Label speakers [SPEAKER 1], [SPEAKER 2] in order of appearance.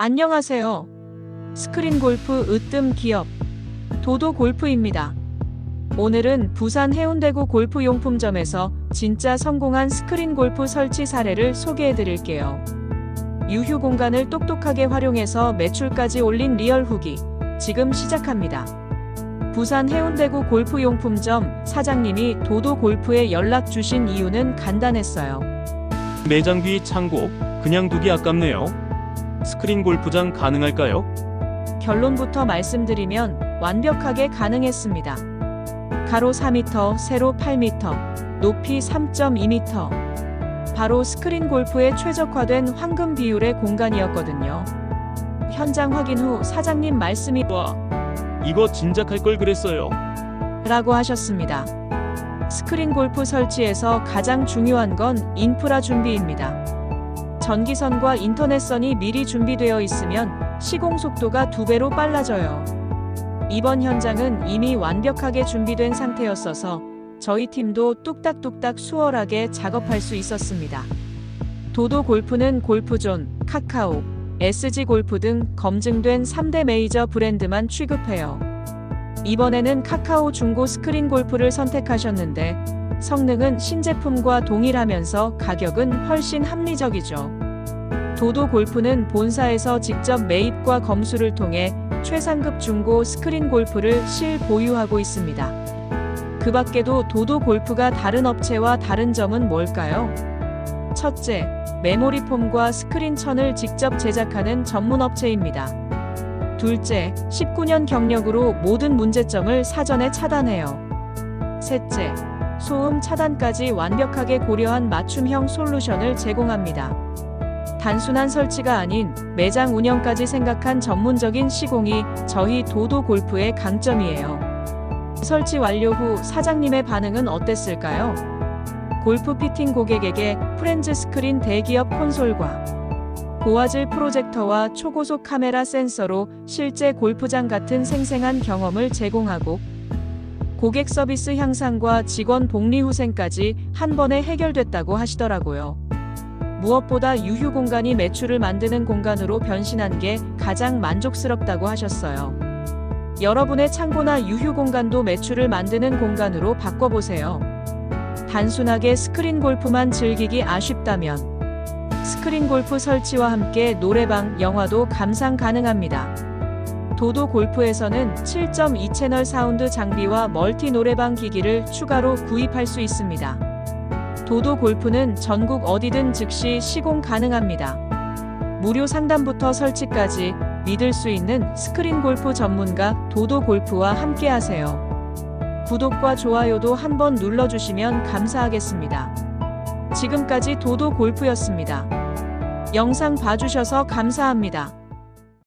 [SPEAKER 1] 안녕하세요. 스크린 골프 으뜸 기업 도도 골프입니다. 오늘은 부산 해운대구 골프 용품점에서 진짜 성공한 스크린 골프 설치 사례를 소개해 드릴게요. 유휴 공간을 똑똑하게 활용해서 매출까지 올린 리얼 후기 지금 시작합니다. 부산 해운대구 골프 용품점 사장님이 도도 골프에 연락 주신 이유는 간단했어요.
[SPEAKER 2] 매장비 창고 그냥 두기 아깝네요. 스크린 골프장 가능할까요?
[SPEAKER 1] 결론부터 말씀드리면 완벽하게 가능했습니다. 가로 4m, 세로 8m, 높이 3.2m. 바로 스크린 골프에 최적화된 황금 비율의 공간이었거든요. 현장 확인 후 사장님 말씀이
[SPEAKER 2] 와, 이거 진작할 걸 그랬어요.
[SPEAKER 1] 라고 하셨습니다. 스크린 골프 설치에서 가장 중요한 건 인프라 준비입니다. 전기선과 인터넷선이 미리 준비되어 있으면 시공 속도가 두 배로 빨라져요. 이번 현장은 이미 완벽하게 준비된 상태였어서 저희 팀도 뚝딱뚝딱 수월하게 작업할 수 있었습니다. 도도 골프는 골프존, 카카오, SG 골프 등 검증된 3대 메이저 브랜드만 취급해요. 이번에는 카카오 중고 스크린 골프를 선택하셨는데 성능은 신제품과 동일하면서 가격은 훨씬 합리적이죠. 도도 골프는 본사에서 직접 매입과 검수를 통해 최상급 중고 스크린 골프를 실 보유하고 있습니다. 그 밖에도 도도 골프가 다른 업체와 다른 점은 뭘까요? 첫째, 메모리 폼과 스크린 천을 직접 제작하는 전문 업체입니다. 둘째, 19년 경력으로 모든 문제점을 사전에 차단해요. 셋째, 소음 차단까지 완벽하게 고려한 맞춤형 솔루션을 제공합니다. 단순한 설치가 아닌 매장 운영까지 생각한 전문적인 시공이 저희 도도 골프의 강점이에요. 설치 완료 후 사장님의 반응은 어땠을까요? 골프 피팅 고객에게 프렌즈 스크린 대기업 콘솔과 고화질 프로젝터와 초고속 카메라 센서로 실제 골프장 같은 생생한 경험을 제공하고 고객 서비스 향상과 직원 복리 후생까지 한 번에 해결됐다고 하시더라고요. 무엇보다 유휴 공간이 매출을 만드는 공간으로 변신한 게 가장 만족스럽다고 하셨어요. 여러분의 창고나 유휴 공간도 매출을 만드는 공간으로 바꿔보세요. 단순하게 스크린 골프만 즐기기 아쉽다면 스크린 골프 설치와 함께 노래방, 영화도 감상 가능합니다. 도도 골프에서는 7.2 채널 사운드 장비와 멀티 노래방 기기를 추가로 구입할 수 있습니다. 도도 골프는 전국 어디든 즉시 시공 가능합니다. 무료 상담부터 설치까지 믿을 수 있는 스크린 골프 전문가 도도 골프와 함께 하세요. 구독과 좋아요도 한번 눌러주시면 감사하겠습니다. 지금까지 도도 골프였습니다. 영상 봐주셔서 감사합니다.